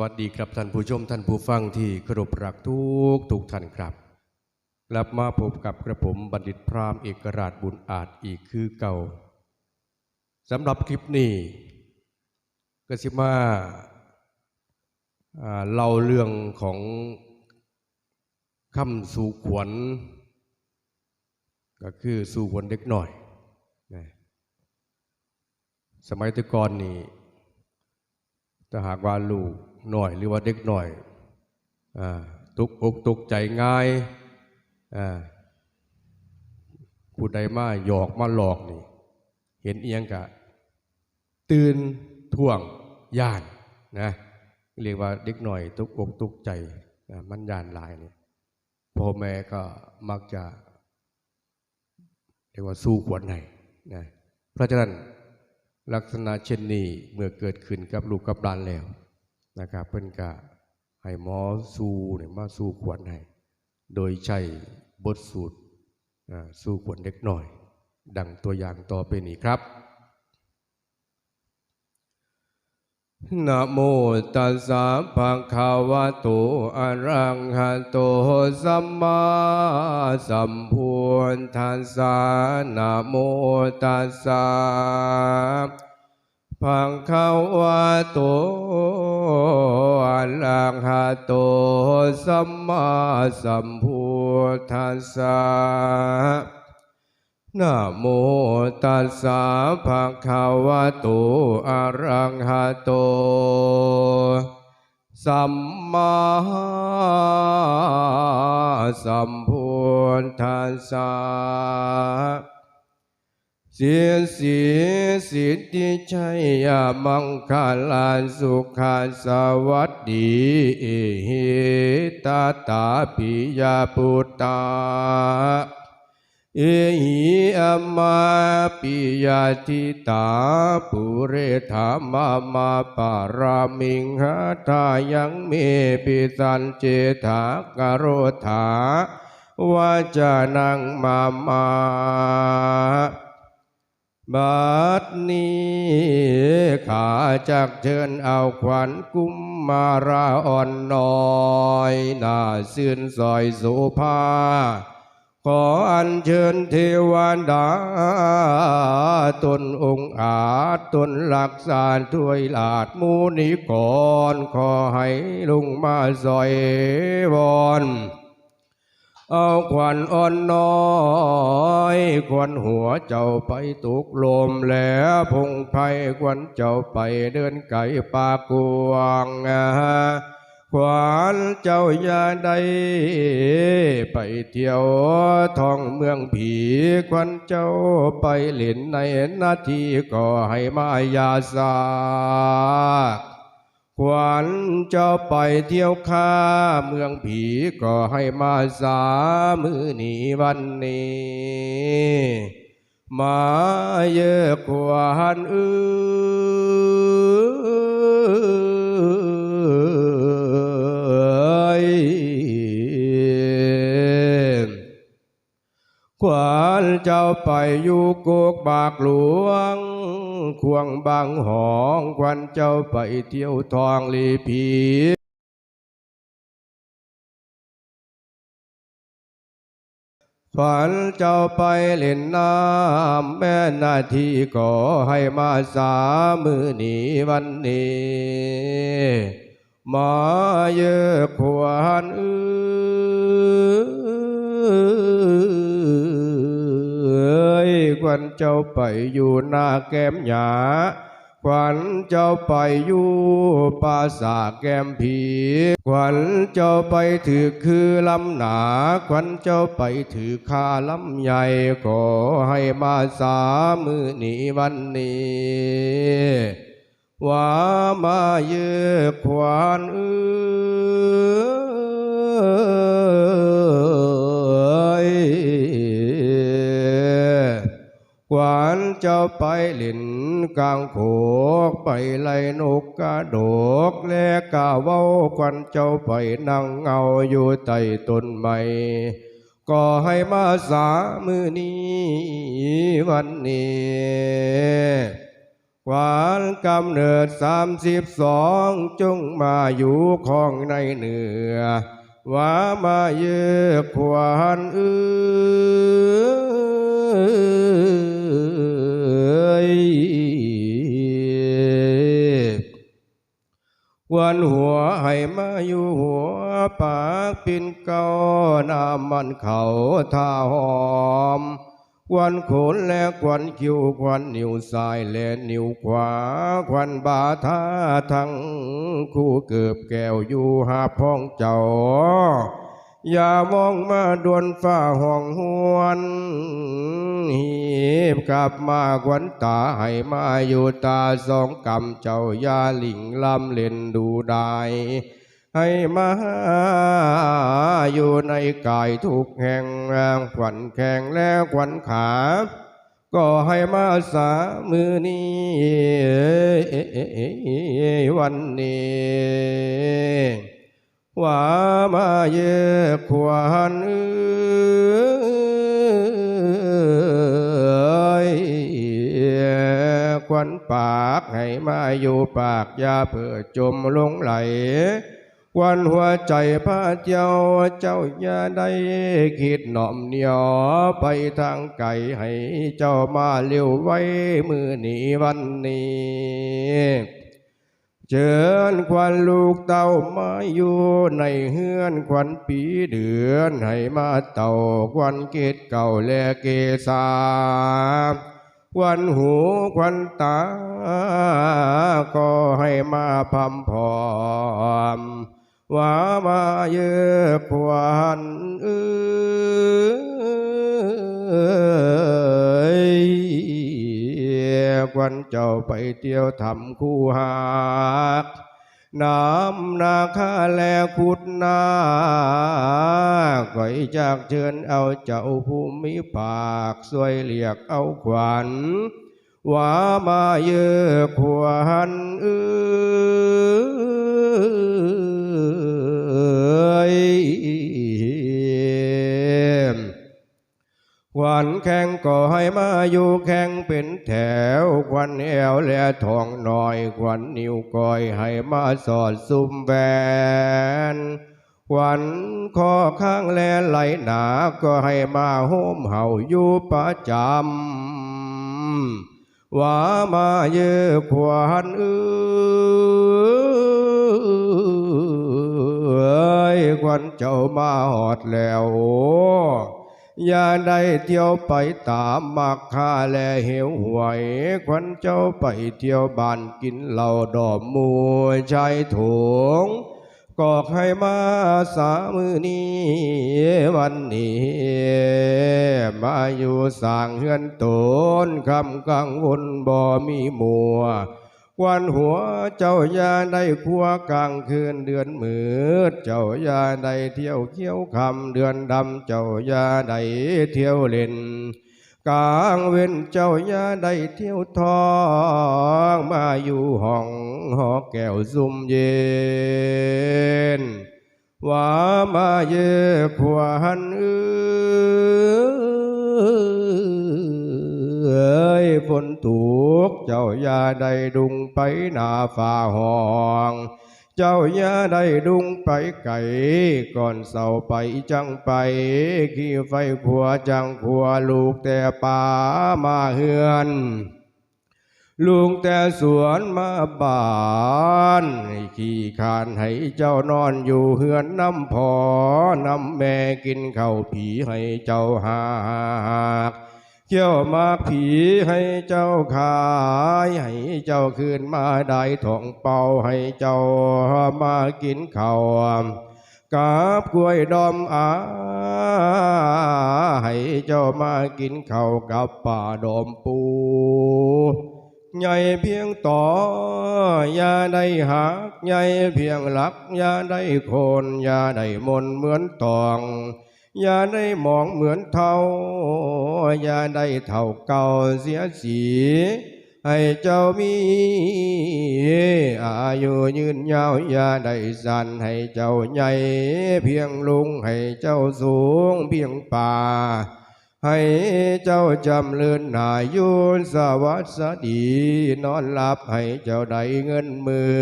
วัสดีครับท่านผู้ชมท่านผู้ฟังที่เคารพรักทุกทุกท่านครับ กลับมาพบกับกระผมบัณฑิตพราหมณ์เอกราชบุญอาจอีกคือเก่าสำหรับคลิปนี้ก็สิมาเล่าเรื่องของคำสู่ขวัญก็คือสู่ขวัญเด็กหน่อย สมัยตะกอนนี่ถ้าหากว่าลูก หน่อยหรือว่าเด็กหน่อยอาตุกอกตกใจง่ายผู้ใดมาหยอกมาหลอกนี่ เห็นเอียงกะ ตื่นท่วงย่านนะเรียกว่าเด็กหน่อยตุกอกตกใจมันย่านลายนี่พ่อแม่ก็มักจะเรียกว่าสู้ขวัญให้นะเพราะฉะนั้นลักษณะเช่นนี้เมื่อเกิดขึ้นกับลูกกับหลานแล้ว นะครับเพิ่นกะให้หมอสู้เนี่ยมาสู้ขวัญให้โดยใช้บทสูตรสู้ขวัญเล็กหน่อย ดังตัวอย่างต่อไปนี้ครับนะโมตัสสะภะคะวะโตอะระหะโตสัมมาสัมพุทธัสสะนะโมตัสสะ ภะคะวะโตอะระหะโตสัมมาสัมพุทธัสสะนะโมตัสสะภะคะวะโตอะระหะโต สัมมาสัมพุทธัสสะ สียสีสิทธิชัยยามังคลานสุขาสวัสดีเอหิตาตาปิยาปุตตา เอหิอมมาปิยาทิตาปุเรธามามาปารามิงหาทายังเมปิสันเจถากโรธาวาจานังมามา บัดนี้ข้าจักเชิญเอาขวัญกุมมาราอ่อนน้อยน่าซื่นซอยโสภาขออัญเชิญเทวดาตนองค์อาจตนหลักษารถ้วยลาดมูนิกรขอให้ลุงมาซอยวอน เอาขวัญอ่อนน้อยขวัญหัวเจ้าไปตุกลมแล้วพงไพขวัญเจ้าไปเดินไก่ปากกวางขวัญเจ้าอย่าได้ไปเที่ยวท่องเมืองผีขวัญเจ้าไปเล่นในนาทีก็ให้มายาสา ขวัญเจ้าไปเที่ยวข้าเมืองผีก็ให้มาสามือนี้วันนี้ มาเยอะขวัญเอ้ยขวานเจ้าไปอยู่โกกบากหลวง ควงบางหองควันเจ้าไปเที่ยวทองลีผีขวัญเจ้าไปเล่นน้ำแม่นาทีก็ให้มาสามือหนีวันนี้มาเยอะขวานเอ้ ยควันเจ้าไปอยู่หน้าแก้มหยาควันเจ้าไปอยู่ปราสาแก้มผีควันเจ้าไปถือคือลำหนาควันเจ้าไปถือคาลำใหญ่ก็ให้มาสามือนีวันนี้ว่ามาเยอะขวานเอ้ ขวานเจ้าไปเล่นกลางโขกไปไลนกกระโดก และกาเว้าควันเจ้าไปนั่งเงาอยู่ใต้ต้นไม้ก็ให้มาสามือนี้วันนี้ขวานกำเนิดสามสิบสองจงมาอยู่ของในเหนือว่ามาเยอะควานเอ้ย วันหัวให้มาอยู่หัวปากปินเก้าน้ำมันเขาท่าหอมควันโขนและควันคิวควันนิ้วซ้ายและนิ้วขวาควันบาทาทั้งคู่เกือบแก้วอยู่หาพ้องเจ้า อย่ามองมาดวนฟ้าห้องหวนหีบกลับมาควันตาให้มาอยู่ตาสองกำเจ้าอยาหลิงลำเล่นดูได้ให้มาอยู่ในกายทุกแห่งแรงขวัญแข่งและขวัญขา ก็ให้มาสามือนี้ วันนี้ ว่ามาเยอะควานเอ้ยควันปากให้มาอยู่ปากยาเพื่อจมลงไหลวันหัวใจพระเจ้าเจ้าอย่าได้คิดหน่อมเหนียวไปทางไกลให้เจ้ามาเร็วไว้มือหนีวันนี้ เชิญควันลูกเต่ามาอยู่ในเฮือนควันปีเดือนให้มาเต่าควันเกตเก่าและเกษาควันหูควันตา ก็ให้มาพำพอมว่ามาเยอะควันเอ้ย ควันเจ้าไปเที่ยวทำคู่หากน้ำนาคาแลขุดนาก่อยจากเชิญเอาเจ้าภูมิปากสวยเรียกเอาขวัญว่ามาเยอะขวัญเอ้ ขวัญแข่งก็ให้มาอยู่แข่งเป็นแถวขวัญแอวและทองหน่อยขวัญนิ้วก้อยให้มาสอดซุ่มแหวนขวัญคอข้างแลไหลหนาก็ให้มาโฮมเห่าอยู่ประจำว่ามาเยอะขวานเอ้ยควันเจ้ามาหอดแล้วโอย่าได้เที่ยวไปตามมักคาและเหวหวยควันเจ้าไปเที่ยวบ้านกินเหล้าดอมมวยชายถุงก็ให้มาสามือนี้วันนี้มาอยู่สางเฮือนตนคำกังวลบ่มีมัว วันหัวเจ้ายาได้คัวกลางคืนเดือนมืดเจ้ายาได้เที่ยวเขี้ยวคำเดือนดำเจ้ายาได้เที่ยวเล่นกลางเว้นเจ้ายาได้เที่ยวทองมาอยู่ห้องหอแก้วซุ่มเย็นว่ามาเยอะขวานเอ้ เอ้ยฝนถูกเจ้าอย่าได้ดุงไปหน้าฝ่าห้องเจ้าอย่าได้ดุงไปไก่ก่อนเศร้าไปจังไปขี้ไฟขัวจังขัวลูกแต่ป่ามาเฮือนลุงแต่สวนมาบ้านขี้ขานให้เจ้านอนอยู่เฮือนน้ำพอน้ำแม่กินข้าวผีให้เจ้าหาก เที่ยวมากผีให้เจ้าขายให้เจ้าคืนมาได้ทองเป่าให้เจ้ามากินข้าวกับกล้วยดอมอาให้เจ้ามากินข้าวกับป่าดอมปูใหญ่เพียงต่ออย่าได้หักใหญ่เพียงหลักอย่าได้โคนอย่าได้มนเหมือนตอง อย่าได้มองเหมือนเท่า อย่าได้เท่าเก่าเสียสี ให้เจ้ามีอายุยืนยาว อย่าได้สั่นให้เจ้าใหญ่ เพียงลุงให้เจ้าสูงเพียงป่า ให้เจ้าจำเลือนหนายุสวัสดีนอนหลับให้เจ้าได้เงินหมื่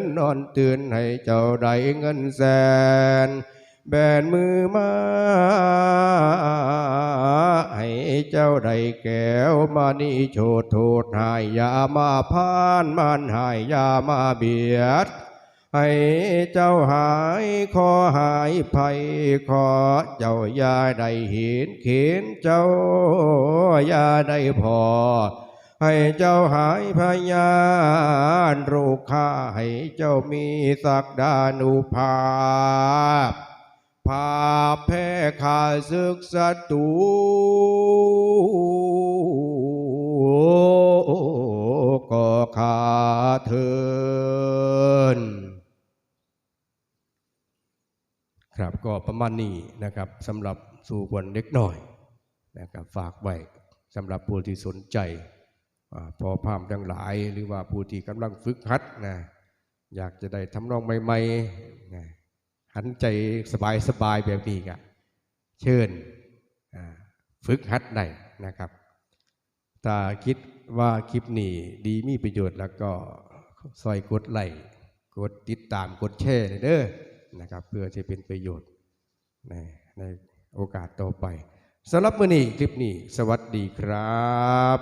นนอนตื่นให้เจ้าได้เงินแสน แบนมือมา ให้เจ้าได้แก้วมานี่โชดโทษหายยามาพานมันหายยามาเบียด ให้เจ้าหายคอหายภัยขอเจ้ายาได้เห็นเข็นเจ้ายาได้พอให้เจ้าหายพยานโรคข้าให้เจ้ามีศักดานุภาพ ภาแพ้ขาศึกศัตรูก็ขาเทินครับก็ประมาณนี้นะครับสำหรับสู่คนเล็กน้อยนะครับฝากไว้สำหรับผู้ที่สนใจอพอพามทั้งหลายหรือว่าผู้ที่กำลังฝึกหัดนะอยากจะได้ทำนองใหม่ๆนะ หันใจสบายๆแบบนี้ก็เชิญฝึกหัดได้นะครับถ้าคิดว่าคลิปนี้ดีมีประโยชน์แล้วก็ซอยกดไลค์กดติดตามกดแชร์เด้อนะครับ เพื่อจะเป็นประโยชน์ในในโอกาสต่อไปสำหรับมื้อนี้คลิปนี้ สวัสดีครับ